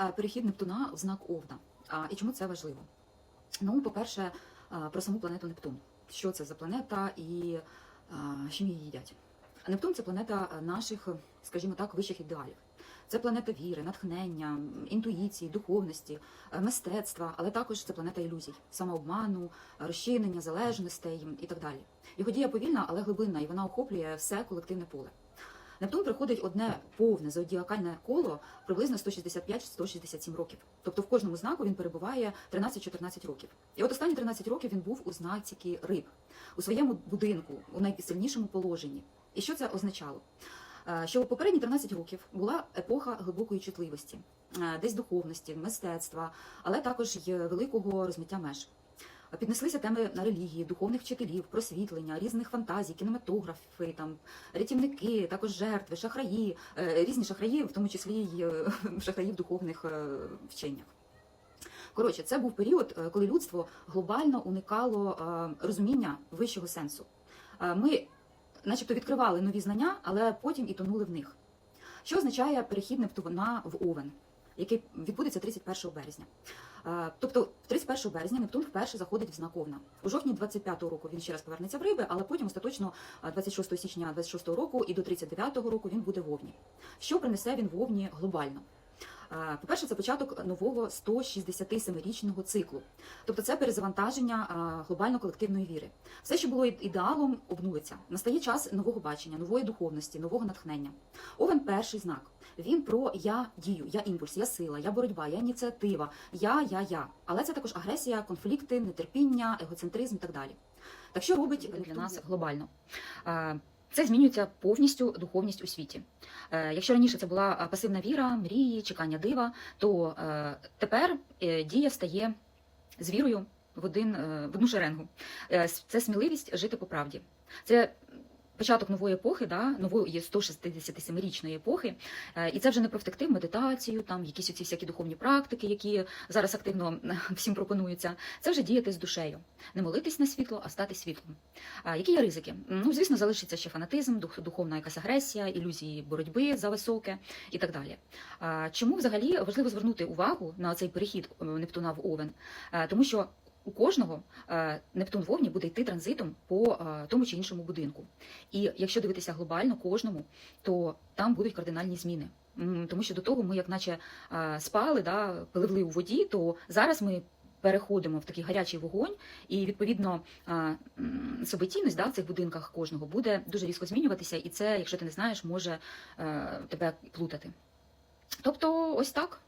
е, перехід Нептуна в знак Овна. І чому це важливо? Ну, по-перше, е, про саму планету Нептун. Що це за планета і е, що її їдять? Нептун це планета наших, скажімо так, вищих ідеалів. Це планета віри, натхнення, інтуїції, духовності, мистецтва, але також це планета ілюзій, самообману, розчинення, залежностей і так далі. Його дія повільна, але глибинна, і вона охоплює все колективне поле. Нептун приходить одне повне зодіакальне коло приблизно 165-167 років. Тобто в кожному знаку він перебуває 13-14 років. І от останні 13 років він був у знаці риб, у своєму будинку, у найсильнішому положенні. І що це означало? Е, Що у попередні 13 років була епоха глибокої чутливості, е, десь духовності, мистецтва, але також й великого розмиття меж. Піднеслися теми на релігії, духовних вчителів, просвітлення, різних фантазій, кінематографи, там рятівники, також жертви, шахраї, е, різні шахраї, в тому числі й е, шахраї в духовних е, вченнях. Коротше, це був період, коли людство глобально уникало розуміння вищого сенсу. Ми, начебто, відкривали нові знання, але потім і тонули в них. Що означає перехід Нептуна в Овен, який відбудеться 31 березня? Е, Тобто, 31 березня Нептун вперше заходить в знак Овна. У жовтні 25-го року він ще раз повернеться в риби, але потім остаточно е, 26 січня 26-го року і до 39-го року він буде в Овні. Що принесе він в Овні глобально? Е, По-перше, це початок нового 167-річного циклу. Тобто це перезавантаження е, глобально-колективної віри. Все, що було ідеалом, обнулиться. Настає час нового бачення, нової духовності, нового натхнення. Овен перший знак. Він про я дію, я імпульс, я сила, я боротьба, я ініціатива, я, я, я. Але це також агресія, конфлікти, нетерпіння, егоцентризм і так далі. Так що робить для нас глобально? Це змінюється повністю духовність у світі. Е, Якщо раніше це була е, пасивна віра, мрії, чекання дива, то е, тепер дія стає з вірою в один в одну шеренгу. Це сміливість жити по правді. Це початок нової епохи, да, нової 167-річної епохи. Е, І це вже не про втекти медитацію, там якісь оці всякі духовні практики, які зараз активно е, всім пропонуються. Це вже діяти з душею, не молитись на світло, а стати світлом. Які є ризики? Ну, звісно, залишиться ще фанатизм, духовна якась агресія, ілюзії боротьби за високе і так далі. Чому взагалі важливо звернути увагу на цей перехід е, Нептуна в Овен? Тому що у кожного е, Нептун в Овні буде йти транзитом по е, тому чи іншому будинку. І якщо дивитися глобально кожному, то там будуть кардинальні зміни. Тому що до того ми, як наче е, спали, да, пливли у воді, то зараз ми переходимо в такий гарячий вогонь, і відповідно событійність да, в цих будинках кожного буде дуже різко змінюватися, і це, якщо ти не знаєш, може тебе плутати. Тобто, ось так.